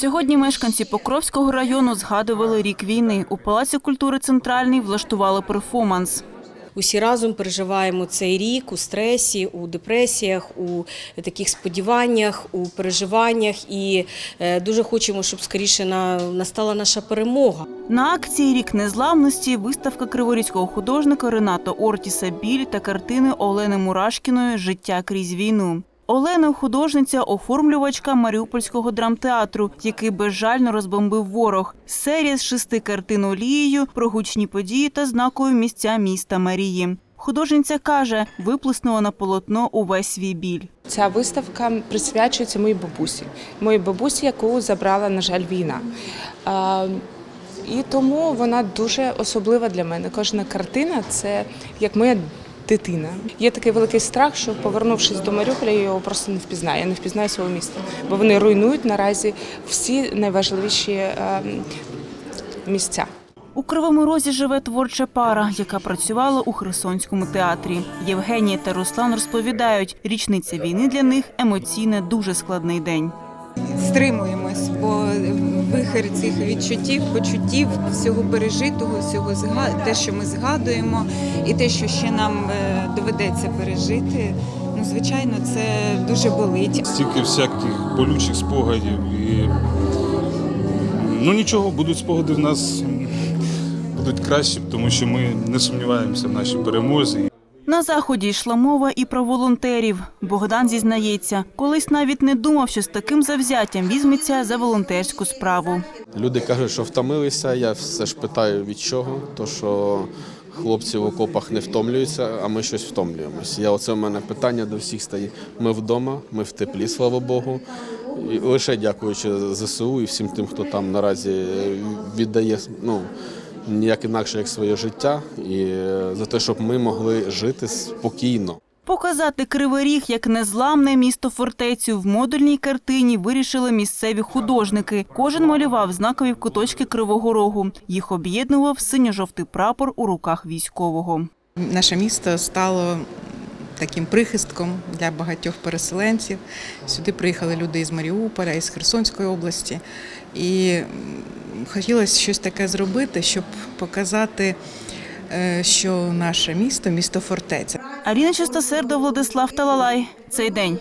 Сьогодні мешканці Покровського району згадували рік війни. У Палаці культури Центральний влаштували перформанс. Усі разом переживаємо цей рік у стресі, у депресіях, у таких сподіваннях, у переживаннях і е, дуже хочемо, щоб скоріше на- настала наша перемога. На акції Рік незламності виставка криворізького художника Рената Ортіса Біль та картини Олени Мурашкіної Життя крізь війну. Олена художниця, оформлювачка Маріупольського драмтеатру, який безжально розбомбив ворог. Серія з шести картин олією про гучні події та знакові місця міста Марії. Художниця каже, виплеснула на полотно увесь свій біль. Ця виставка присвячується моїй бабусі, моїй бабусі, яку забрала, на жаль, війна. І тому вона дуже особлива для мене. Кожна картина це як моя дитина. Є такий великий страх, що повернувшись до Маріуполя, я його просто не впізнаю. Я не впізнаю свого міста, бо вони руйнують наразі всі найважливіші е, місця. У Кривому Розі живе творча пара, яка працювала у Херсонському театрі. Євгенія та Руслан розповідають, річниця війни для них емоційно дуже складний день. Стримуємось, бо вихер цих відчуттів, почуттів, всього пережитого, всього те, що ми згадуємо, і те, що ще нам е, доведеться пережити. Ну, звичайно, це дуже болить. стільки всяких болючих спогадів і ну нічого, будуть спогади в нас будуть кращі, тому що ми не сумніваємося в нашій перемозі. На заході йшла мова і про волонтерів. Богдан зізнається, колись навіть не думав, що з таким завзяттям візьметься за волонтерську справу. Люди кажуть, що втомилися. Я все ж питаю від чого, то що хлопці в окопах не втомлюються, а ми щось втомлюємось. Я оце в мене питання до всіх стоїть. Ми вдома, ми в теплі, слава Богу. І лише дякуючи ЗСУ і всім тим, хто там наразі віддає ну, ніяк інакше як своє життя, і е, за те, щоб ми могли жити спокійно. Показати Кривий Ріг як незламне місто фортецю в модульній картині вирішили місцеві художники. Кожен малював знакові куточки Кривого Рогу. Їх об'єднував синьо-жовтий прапор у руках військового. Наше місто стало таким прихистком для багатьох переселенців. Сюди приїхали люди із Маріуполя, із Херсонської області. І хотілося щось таке зробити, щоб показати, е, що наше місто місто фортеця. Аріна Чистосердо, Владислав Талалай. Цей день.